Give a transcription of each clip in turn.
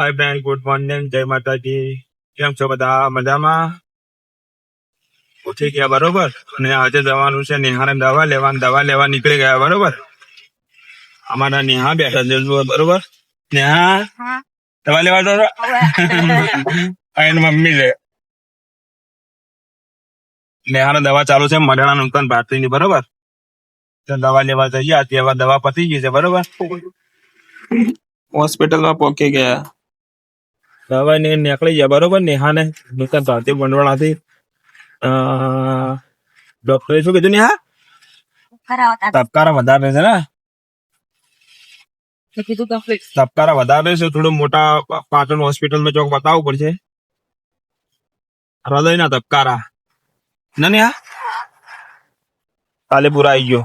હાય બેન good morning જય માતાજી કેમ છો બધા? મજામાં? ઉઠી ગયા બરોબર? અને આજે જવાનું છે નિહાને દવા લેવા દવા લેવા નીકળી ગયા બરોબર? અમારા નેહા બેઠા છે બરોબર? નેહા? દવા લેવા તો એની મમ્મી છે. નેહાને દવા ચાલુ છે મરણા નુકસાન ભારતીની બરોબર? તો દવા લેવા જઈએ આજે દવા પતી ગઈ છે બરોબર? હોસ્પિટલમાં પહોંચી ગયા. દવા ને નીકળી ગયા બરોબર નેહાને નૂતન ભારતીય મંડળાથી ડોક્ટરે શું કીધું નેહા? તબકારા વધારે છે ને? તપકારા તબકારા વધારે છે થોડું મોટા પાટણ હોસ્પિટલમાં ચોક બતાવવું પડશે. હૃદયના તબકારા ના નેહા? કાલે પૂરા આવી ગયો.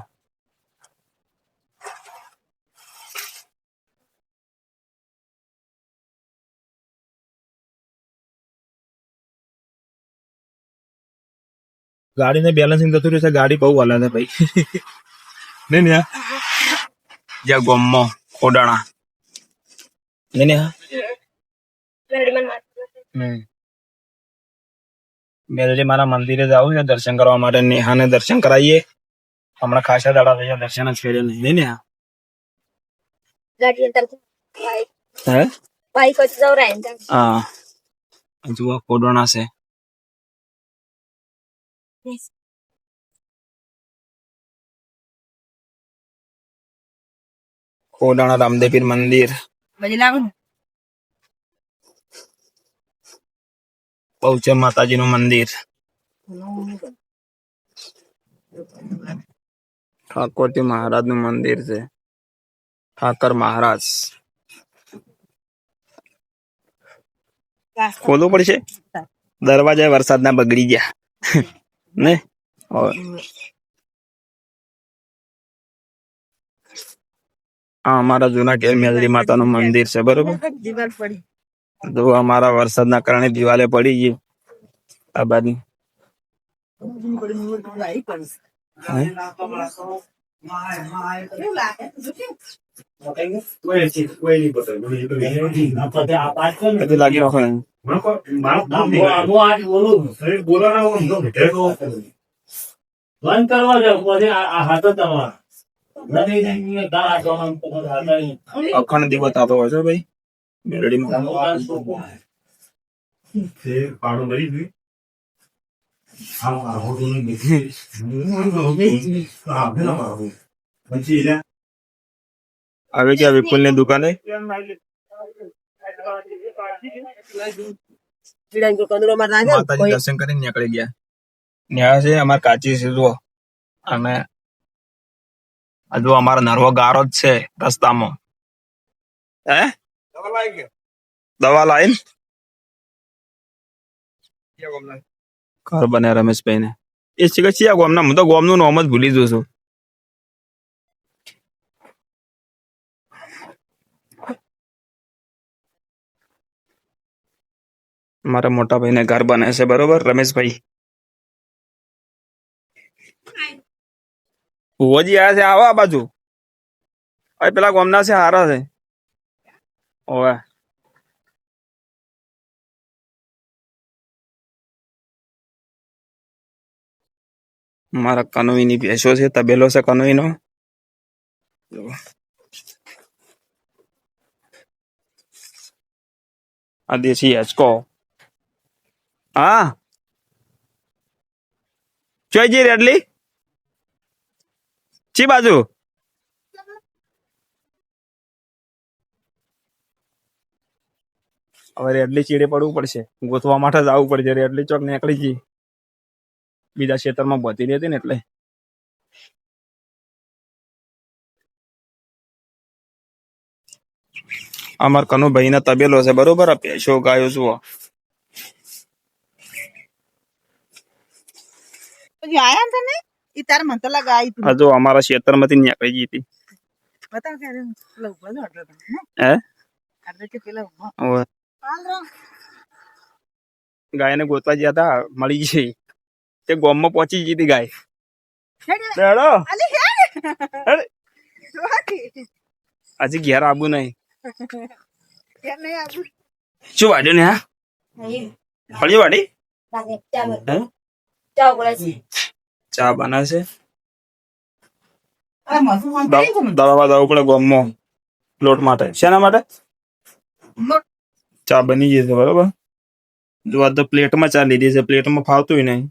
ગાડીને બેલેન્સિંગ થતું રહેશે ગાડી બહુ હાલે છે ભાઈ. નહીં ને જ્યાં ગોમો ખોડાણા નહીં ને મેલડી મારા. મંદિરે જવું છે દર્શન કરવા માટે નેહાને દર્શન કરાવીએ. હમણાં ખાસા દાડા થયા દર્શન જ કર્યા નહીં. ને હા. જુઓ ખોડોણા છે. ખોડાણા રામદેવીર મંદિર બધી માતાજી નું મંદિર ઠાકોરજી મહારાજનું મંદિર છે ઠાકર મહારાજ ખોલવું પડશે દરવાજા વરસાદના બગડી ગયા ને હવે આ અમારા જૂના ઘેર મેલડી માતાનું મંદિર છે બરોબર દિવાલ પડી તો અમારા વરસાદના કારણે દિવાલે પડી ગઈ આ બાજુ હે? કદી લાગી રાખો ને. બંધ કરવા જાવ આ હાથ તમારા. અખંડ દીવો તાતો હોય છે ભાઈ મેલડીમાં. આવી ક્યાં વિપુલની દુકાને નીકળી ગયા. ન્યા છે કાચી છે જુઓ અમારો નરવો ગારો જ છે રસ્તામાં. હે? દવા લાઈન? ઘર બને રમેશભાઈ ને એ છે કે ગોમના? હું તો ગોમનું નામ જ ભૂલી જઉં છું. મારા મોટા ભાઈને ઘર બને છે, બરોબર? રમેશભાઈ. ભુવોજી આયા છે, આવો આ બાજુ. અરે, પેલા ગોમના છે, હારા છે. ઓવે. મારા કનોઈની ભેંસો છે, તબેલો છે કનોઈનો આ દેશી હેચકો. હા. ચોઈજી રેડલી. ચી બાજુ? હવે રેડલી ચીડે પડવું પડશે. ગોતવા માટે જ આવવું પડશે. રેડલી ચોક નીકળી ગઈ. બીજા ક્ષેત્રમાં બધી હતી ને એટલે. અમાર કનુભાઈ ના તબેલો છે. બરોબર? પેશો ગાયો જુઓ. પછી આયા ને તમે? તાર મન તો લાગે આઈ તું. હજુ અમારા ખેતરમાંથી નીકળી ગઈ હતી. બતાવ કે પેલા ઊભો છો આટલો હે? આટલે કે પેલા ઊભો હવે ગાયને ગોતવા ગયા હતા મળી ગઈ. તે ગોમમાં પહોંચી ગઈ હતી ગાય. હજી ઘેર આવું નહીં. શું વાડ્યું ને હા? ફળી વાડી લાગે ચા ઉકળે છે ચા બનાવશે પડે ગમમાં લોટ માટે શેના માટે ચા બની ગઈ છે બરોબર જો આ તો પ્લેટમાં ચા લીધી છે પ્લેટમાં ફાવતું નહીં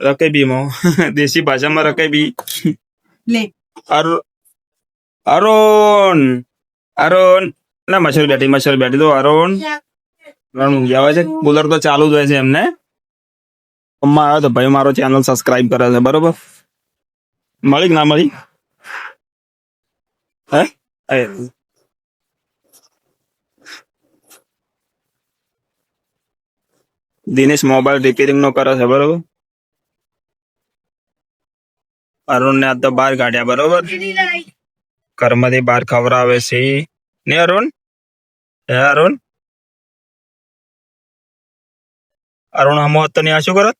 રકેબીમાં દેશી ભાષામાં રકેબી બી અર અરુણ અરુણ ના મચ્છર બેઠી મચ્છર બેઠી તો અરુણ અરુણ ઊંઘી આવે છે કુલર તો ચાલુ જ હોય છે એમને પપ્પા આવ્યો તો ભાઈ મારો ચેનલ સબસ્ક્રાઇબ કરે છે, બરોબર? મળી કે ના મળી? હે? દિનેશ મોબાઈલ રિપેરિંગ નો કરે છે, બરોબર? અરુણ ને આ તો બહાર કાઢ્યા, બરોબર? ઘરમાંથી બહાર ખવડાવે છે. ને અરુણ? હે અરુણ? અરુણ હમો હતો ને આ શું કરત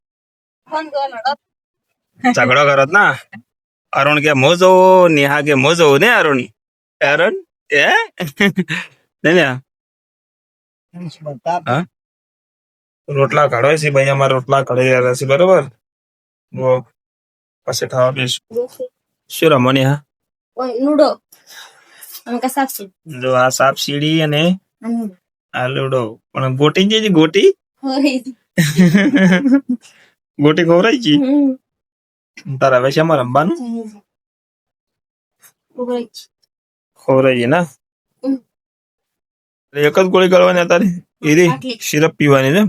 ફોન કરો. નડો. ઝઘડો કરત ના. અરુણ કે મો જોવો નેહા કે મો જોવો ને અરુણ? અરુણ? એ? ને ને રોટલા કાઢો છે ભાઈ અમારે રોટલા કાઢી રહ્યા છે બરોબર? વો પછી ખાવા બેસ. શું રમો ને હા લુડો. અમે કસાક છે જો આ સાપ સીડી અને આ લુડો. પણ ગોટી જે છે ગોટી? હોય. ગોટી ખવરાઈ હમ. તારા હવે શેમાં રમવાનું છે. ખવરાઈ ના? એક જ ગોળી કરવાની તારે એરી. સિરપ પીવાની છે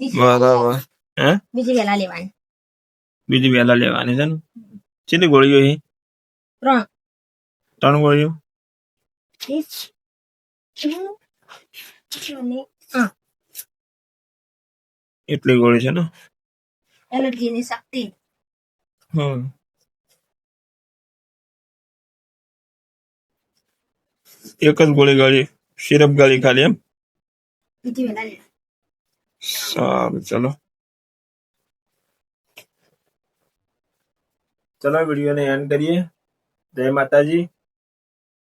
બીજી. બરાબર. હે? બીજી વેલા લેવાની. બીજી વહેલા લેવાની છે ને? કેટલી ગોળીઓ છે ત્રણ. ત્રણ ગોળીઓ એટલી ગોળી છે ને? એલર્જીની શક્તિ હમ એક જ ગોળી ગાળી સિરપ ગાળી ખાલી એમ બીજી વેલા લેવાની સારું ચલો ચલો વિડીયોને એન્ડ કરીએ જય માતાજી